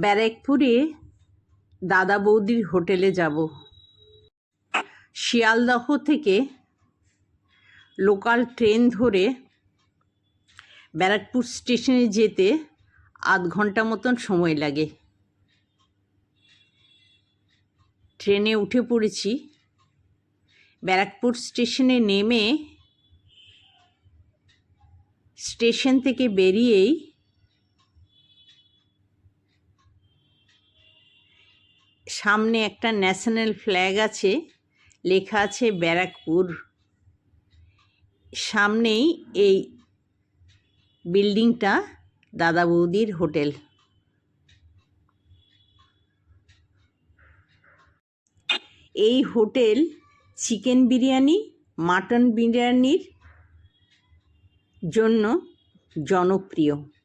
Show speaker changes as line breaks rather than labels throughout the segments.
ব্যারাকপুরে দাদা বৌদির হোটেলে যাব। শিয়ালদহ থেকে লোকাল ট্রেন ধরে ব্যারাকপুর স্টেশনে যেতে আধ ঘণ্টা মতন সময় লাগে। ট্রেনে উঠে পড়েছি। ব্যারাকপুর স্টেশনে নেমে স্টেশন থেকে বেরিয়েই সামনে একটা ন্যাশনাল ফ্ল্যাগ আছে, লেখা আছে ব্যারাকপুর। সামনেই এই বিল্ডিংটা দাদা বৌদির হোটেল। এই হোটেল চিকেন বিরিয়ানি, মাটন বিরিয়ানির জন্য জনপ্রিয়।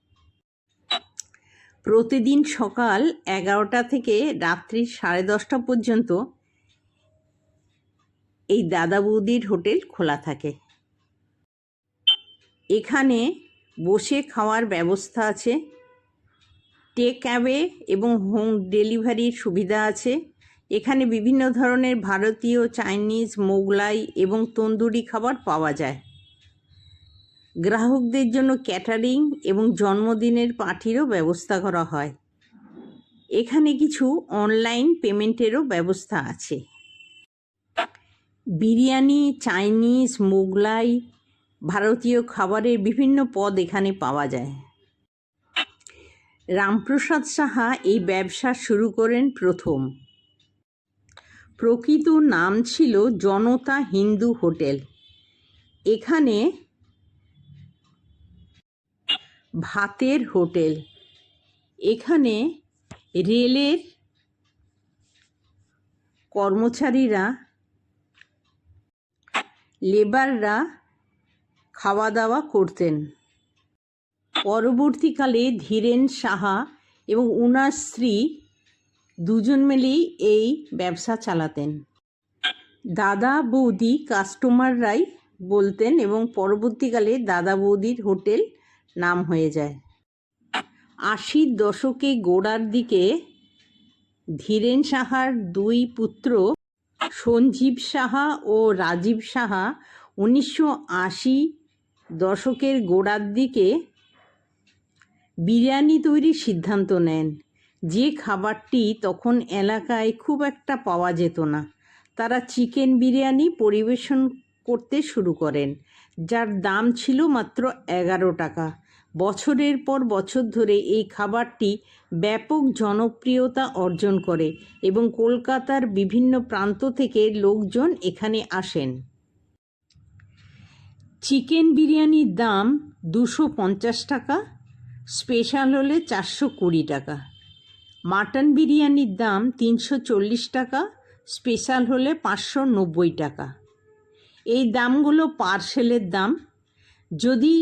প্রতিদিন সকাল এগারোটা থেকে রাত্রি সাড়ে দশটা পর্যন্ত এই দাদা বৌদির হোটেল খোলা থাকে। এখানে বসে খাওয়ার ব্যবস্থা আছে। টেক অ্যাওয়ে এবং হোম ডেলিভারির সুবিধা আছে। এখানে বিভিন্ন ধরনের ভারতীয়, চাইনিজ, মোগলাই এবং তন্দুরি খাবার পাওয়া যায়। গ্রাহকদের জন্য ক্যাটারিং এবং জন্মদিনের পার্টিরও ব্যবস্থা করা হয়। এখানে কিছু অনলাইন পেমেন্টেরও ব্যবস্থা আছে। বিরিয়ানি, চাইনিজ, মোগলাই ভারতীয় খাবারের বিভিন্ন পদ এখানে পাওয়া যায়। রামপ্রসাদ সাহা এই ব্যবসা শুরু করেন প্রথম। প্রকৃত নাম ছিল জনতা হিন্দু হোটেল। এখানে ভাতের হোটেল। এখানে রেলের কর্মচারীরা, লেবাররা খাওয়া দাওয়া করতেন। পরবর্তীকালে ধীরেন সাহা এবং উনার স্ত্রী দুজন মিলেই এই ব্যবসা চালাতেন। দাদা বৌদি কাস্টমাররাই বলতেন এবং পরবর্তীকালে দাদা বৌদির হোটেল নাম হয়ে যায়। আশির দশকে গোড়ার দিকে ধীরেন সাহার দুই পুত্র সঞ্জীব সাহা ও রাজীব সাহা উনিশশো আশি দশকের গোড়ার দিকে বিরিয়ানি তৈরির সিদ্ধান্ত নেন। যে খাবারটি তখন এলাকায় খুব একটা পাওয়া যেত না। তারা চিকেন বিরিয়ানি পরিবেশন করতে শুরু করেন। যার দাম ছিল মাত্র এগারো টাকা। বছরের পর বছর ধরে এই খাবারটি ব্যাপক জনপ্রিয়তা অর্জন করে এবং কলকাতার বিভিন্ন প্রান্ত থেকে লোকজন এখানে আসেন। চিকেন বিরিয়ানির দাম দুশো পঞ্চাশ টাকা, স্পেশাল হলে চারশো কুড়ি টাকা। মাটন বিরিয়ানির দাম তিনশো চল্লিশ টাকা, স্পেশাল হলে পাঁচশো নব্বই টাকা। এই দামগুলো পার্সেলের দাম। যদি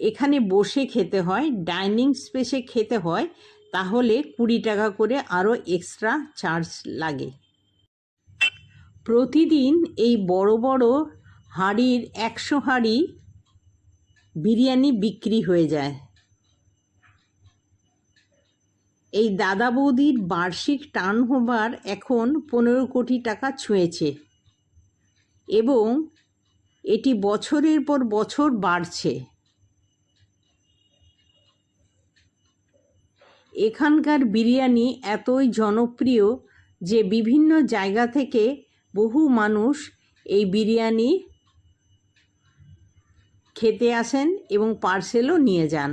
এখানে বসে খেতে হয়, ডাইনিং স্পেসে খেতে হয়, তাহলে কুড়ি টাকা করে আরও এক্সট্রা চার্জ লাগে। প্রতিদিন এই বড় বড় হাঁড়ির একশো হাঁড়ি বিরিয়ানি বিক্রি হয়ে যায়। এই দাদা বৌদির বার্ষিক টার্নওভার এখন পনেরো কোটি টাকা ছুঁয়েছে। এবং এটি বছরের পর বছর বাড়ছে। এখানকার বিরিয়ানি এতই জনপ্রিয় যে বিভিন্ন জায়গা থেকে বহু মানুষ এই বিরিয়ানি খেতে আসেন এবং পার্সেলও নিয়ে যান।